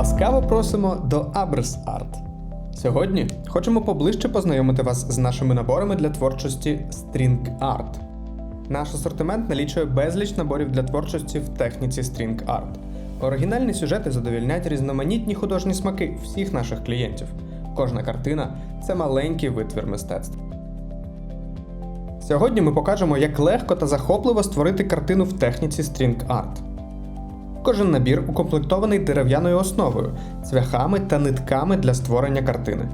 Ласкаво просимо до Abris Art. Сьогодні хочемо поближче познайомити вас з нашими наборами для творчості String Art. Наш асортимент налічує безліч наборів для творчості в техніці String Art. Оригінальні сюжети задовільнять різноманітні художні смаки всіх наших клієнтів. Кожна картина це маленький витвір мистецтва. Сьогодні ми покажемо, як легко та захопливо створити картину в техніці String Art. Кожен набір укомплектований дерев'яною основою, цвяхами та нитками для створення картини.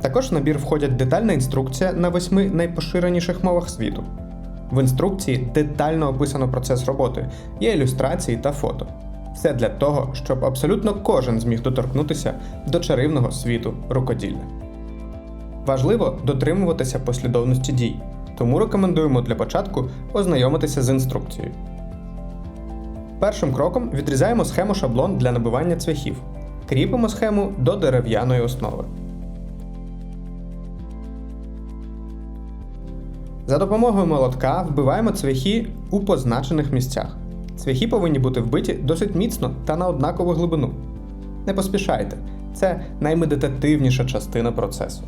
Також в набір входять детальна інструкція на восьми найпоширеніших мовах світу. В інструкції детально описано процес роботи, є ілюстрації та фото. Все для того, щоб абсолютно кожен зміг доторкнутися до чарівного світу рукоділля. Важливо дотримуватися послідовності дій, тому рекомендуємо для початку ознайомитися з інструкцією. Першим кроком відрізаємо схему шаблон для набивання цвяхів. Кріпимо схему до дерев'яної основи. За допомогою молотка вбиваємо цвяхи у позначених місцях. Цвяхи повинні бути вбиті досить міцно та на однакову глибину. Не поспішайте, це наймедитативніша частина процесу.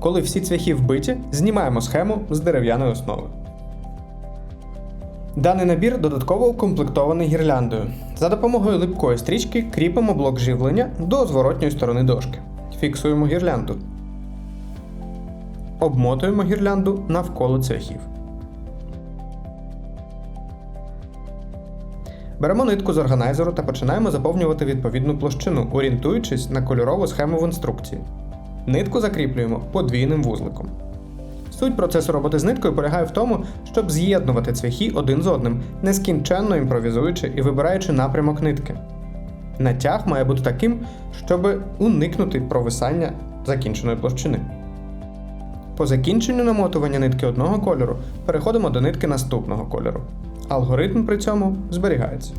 Коли всі цвяхи вбиті, знімаємо схему з дерев'яної основи. Даний набір додатково укомплектований гірляндою. За допомогою липкої стрічки кріпимо блок живлення до зворотньої сторони дошки. Фіксуємо гірлянду. Обмотуємо гірлянду навколо цвяхів. Беремо нитку з органайзеру та починаємо заповнювати відповідну площину, орієнтуючись на кольорову схему в інструкції. Нитку закріплюємо подвійним вузликом. Суть процесу роботи з ниткою полягає в тому, щоб з'єднувати цвяхи один з одним, нескінченно імпровізуючи і вибираючи напрямок нитки. Натяг має бути таким, щоб уникнути провисання закінченої площини. По закінченню намотування нитки одного кольору переходимо до нитки наступного кольору. Алгоритм при цьому зберігається.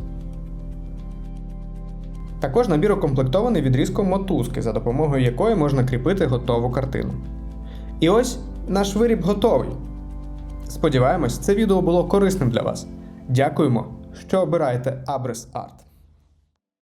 Також набір укомплектований відрізком мотузки, за допомогою якої можна кріпити готову картину. І ось наш виріб готовий. Сподіваємось, це відео було корисним для вас. Дякуємо, що обираєте Abris Art.